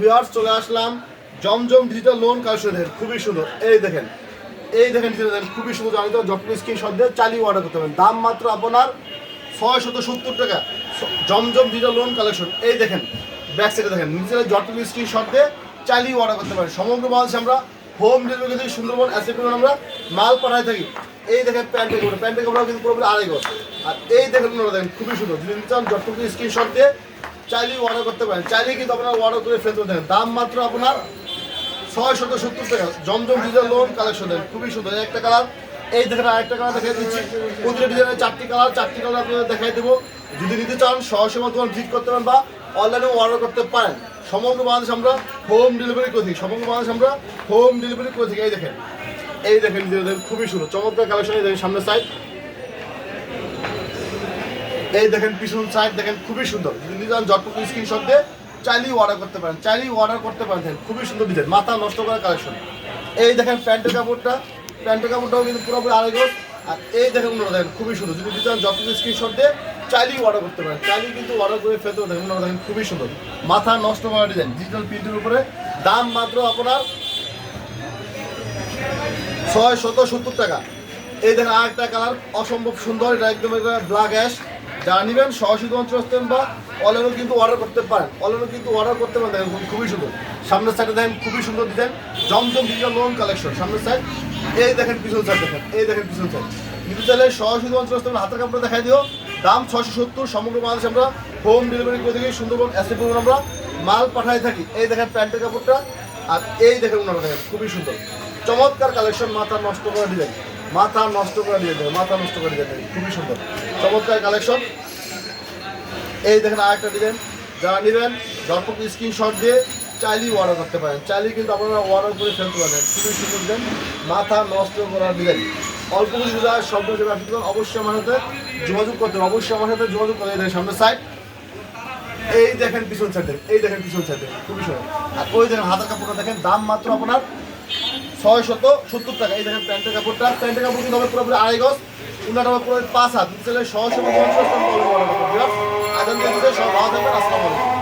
Viewers চলে আসলাম জমজম digital loan কালেকশনের খুবই সুন্দর। এই দেখেন এই দেখেন খুবই সুন্দর জানি তো যত স্ক্রিন দিয়ে চালিয়ে অর্ডার করতে পারেন। দাম মাত্র আপনার ছয় শত সত্তর টাকা। জমজম ডিজিটাল লোন কালেকশন এই দেখেন ব্যাক সাইডে দেখেন, নিচে যত স্ক্রিন শট দিয়ে চালিয়ে অর্ডার করতে পারেন। সমগ্র বাংলাদেশে আমরা হোম ডেলিভারি থেকে সুন্দরবন অ্যাসে করে আমরা মাল পাঠাই থাকি। এই দেখেন প্যান্টের কাপড় প্যান্টের কাপড় কিন্তু পুরোপুরি আড়াই গজ। আর এই দেখেন দেখেন, খুবই সুন্দর। যদি নিতে চান যত স্ক্রিন শট দিয়ে চাইলেই অর্ডার করতে পারেন। চাইলেই কিন্তু আপনারা অর্ডার করে ফেলতে পারেন দাম মাত্র আপনার ছয় শত সত্তর টাকা। জমজম ডিজাইন লোন কালেকশন দেন। খুবই সুন্দর। একটা কালার এই দেখেন আরেকটা কালার দেখাই দিচ্ছি। প্রতিটা ডিজাইনের চারটি কালার চারটি কালার আপনাদের দেখাই দেবো। যদি নিতে চান, সহজে তোমার ভিজিট করতে পারেন বা অনলাইনে অর্ডার করতে পারেন। সমগ্র বাংলাদেশ আমরা হোম ডেলিভারি করে থাকি। সমগ্র বাংলাদেশ আমরা হোম ডেলিভারি করে থাকি। এই দেখেন। এই দেখেন খুবই সুন্দর। চমৎকার কালেকশন এই দেখেন, সামনের সাইড এই দেখেন পিছন সাইড দেখেন খুবই সুন্দর। যদি নিতে চান জটপট স্ক্রিনশট দিয়ে চাইলেই অর্ডার করতে পারেন, চাইলেই অর্ডার করতে পারেন খুবই সুন্দর ডিজাইন মাথা নষ্ট করা কালেকশন এই দেখেন প্যান্টের কাপড়টা, প্যান্টের কাপড়টাও কিন্তু পুরোপুরি আড়াই আর এই দেখেন ওনারা দেখেন খুবই সুন্দর, যদি নিতে চান জটপট স্ক্রিনশট দিয়ে চাইলেই অর্ডার করতে পারেন, চাইলেই কিন্তু অর্ডার করে ফেলতে দেখেন ওনারা দেখেন খুবই সুন্দর। মাথা নষ্ট করা ডিজাইন ডিজিটাল প্রিন্টের উপরে। দাম মাত্র আপনার ছয় শত সত্তর টাকা। এই দেখেন আরেকটা কালার অসম্ভব সুন্দর, এটা একদম ব্ল্যাক অ্যাশ যারা নেবেন সরাসরি অঞ্চল আসতেন বা অনলাইনেও কিন্তু অর্ডার করতে পারেন। অনলাইনেও কিন্তু অর্ডার করতে পারেন, দেখেন খুবই সুন্দর। সামনের সাইডে দেখেন খুবই সুন্দর design Zamzam digital lawn collection সামনের সাইড এই দেখেন পিছন সাইড দেখেন, এই দেখেন পিছন সাইড কিন্তু চাইলে সরাসরি অঞ্চল আসতে পারেন হাতের কাপড় দেখাই দিও। দাম ছশো সত্তর, সমগ্র বাংলাদেশ আমরা হোম ডেলিভারি করে থাকি, সুন্দরবন এসে করুন আমরা মাল পাঠাই থাকি। এই দেখেন প্যান্টের কাপড়টা, আর এই দেখেন ওনারা দেখেন, খুবই সুন্দর। চমৎকার কালেকশন মাথা নষ্ট করে দিলেন মাথা নষ্ট করে দিয়ে দেবেন মাথা নষ্ট করে দিয়ে দেবেন খুবই সুন্দর। চমৎকার কালেকশন এই দেখেন আরেকটা দিলেন যারা নেবেন যতটুকু স্ক্রিনশট দিয়ে চাইলেই অর্ডার করতে পারেন। চাইলেই কিন্তু আপনারা অর্ডার করে ফেলতে পারেন খুবই সুন্দর দিলেন মাথা নষ্ট করা দিলেন অল্প কিছু যদি আর শব্দ করবেন, অবশ্যই আমার সাথে যোগাযোগ করতে হবে। অবশ্যই আমার সাথে যোগাযোগ করে দেবেন সামনে সাইড এই দেখেন পিছন সাইড এই দেখেন পিছন সাইড খুবই সুন্দর। আর ওই দেখেন হাতের কাপড়টা দেখেন। দাম মাত্র আপনার ছয় শত সত্তর টাকা। এই দেখেন প্যান্টের কাপড়টা। প্যান্টের কাপড় কিন্তু হবে পুরোপুরি আড়াই গজ। উন্নাটা হবে পুরো পাঁচ হাত। তাহলে সহজ সব আদান দেখতে সব ভালো থাকবেন। আসসালামু আলাইকুম।